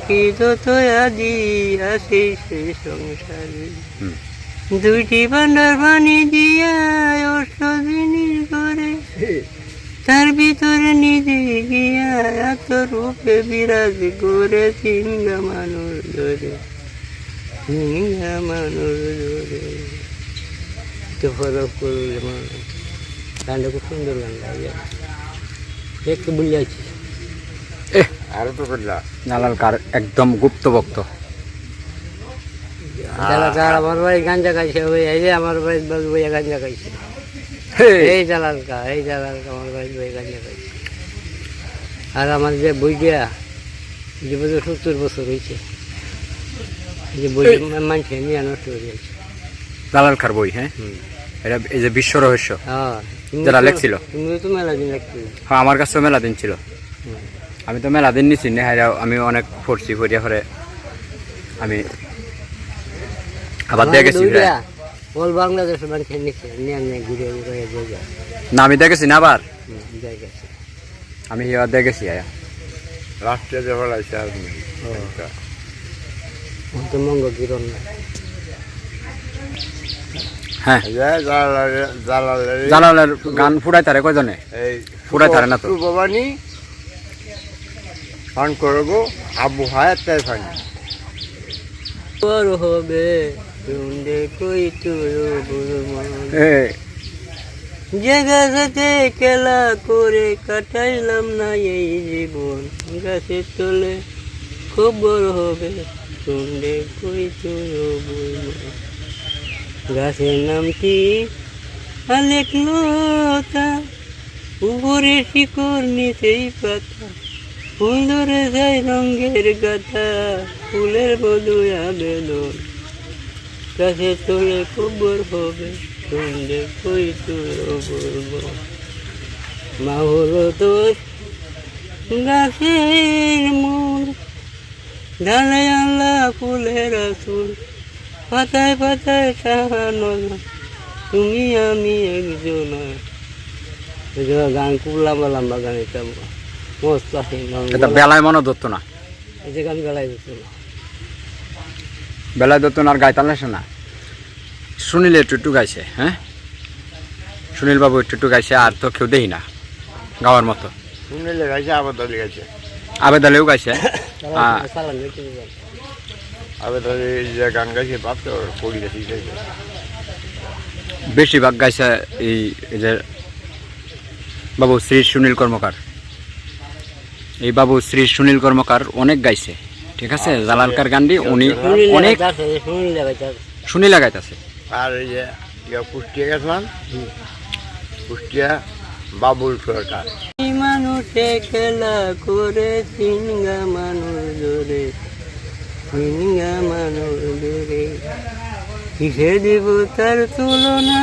সুখী যত আদি আসে সে সংসারে। দুইটি ভান্ডার পানি দিয়া অষ্ট জিনিস করে। তার ভিতরে নিজে গিয়া এত রূপে বিরাজ করে সিংহা মানুষ ধরে। সিংহা মানুষ ধরে। তো ফরক করলে মানুষ গানটা খুব সুন্দর গান লাগে। একটু বুঝিয়াছি এ আরও তো করলা জালাল কার একদম গুপ্ত ভক্ত। আমার বাড়ি গাঞ্জা খাইছে ওই এই যে আমার বাবু গাঞ্জা খাইছে। এই জালালকা এই জালালকা আমার বাড়ি বইয়া গাঞ্জা খাইছে। আর আমার যে বই দিয়া যে বছর সত্তর বছর হয়েছে যে বই মানছে নিয়ে নষ্ট হয়ে গেছে জালাল খার বই হ্যাঁ? এটা এই যে বিশ্ব রহস্য। হ্যাঁ যারা লেখছিল? তুমি তো মেলা দিন লেখছিল। হ্যাঁ আমার কাছেও মেলা দিন ছিল। আমি তো মেলা দিন নিছি নেহারা আমি অনেক পড়ছি পড়িয়া পরে আমি আবার দেখেছি দুইটা অল বাংলাদেশ নিয়ে ঘুরে ঘুরে না আমি দেখেছি না আবার? আমি এবার দেখেছি আয়া। রাষ্ট্রীয় যে ফলাইছে আর মঙ্গ কিরণ না হ্যাঁ। জালালের গান ফুটাই তারে কয়জনে? এই ফুরাই থাকে না তো। ভবানী পান করব আবু হায়াত তাই ফানি হবে কই বুড়ো জায়গা সাথে খেলা করে কাটাইলাম না এই জীবন গাছের তলে খবর হবে শুনলে কই বুড়ো গাছের নাম কি? আলেক লতা উপরে শিকড় নিচেই পাতা। ফুল যায় রঙের গাথা, ফুলের বধু আবেদন গাছের তোলে কবর হবে শুনলে কই তুই বলব মা হলো তোর গাছের মূল, ডালে আল্লাহ ফুলের আসুল। পাতায় পাতায় সাহানো তুমি আমি একজন। গান খুব লম্বা লম্বা গান এটা বেলায় মনে ধরতো না। না বেলায় ধরতো। না আর গাইতাম না। শোনা সুনীল একটু একটু গাইছে হ্যাঁ? সুনীল বাবু একটু একটু গাইছে আর তো কেউ দেখি না গাওয়ার মতো। শুনলে গাইছে আবার দলে গাইছে। গাইছে গান আবার দলে যে গান গাইছে বাপ তো গেছে বেশিরভাগ গাইছে এই যে বাবু শ্রী সুনীল কর্মকার। এই বাবু শ্রী সুনীল কর্মকার অনেক গাইছে ঠিক আছে? জালালকার গান্ডি উনি অনেক সুনীল আছে, গাইতে আছে। গাইতেছে। আর এই যে ইয়া কুষ্টিয়া গেছিলাম কুষ্টিয়া বাবুল সরকার। এই মানুষে খেলা করে সিংহা মানুষ ধরে সিংহা মানুষ ধরে। কিসে দিব তার তুলনা?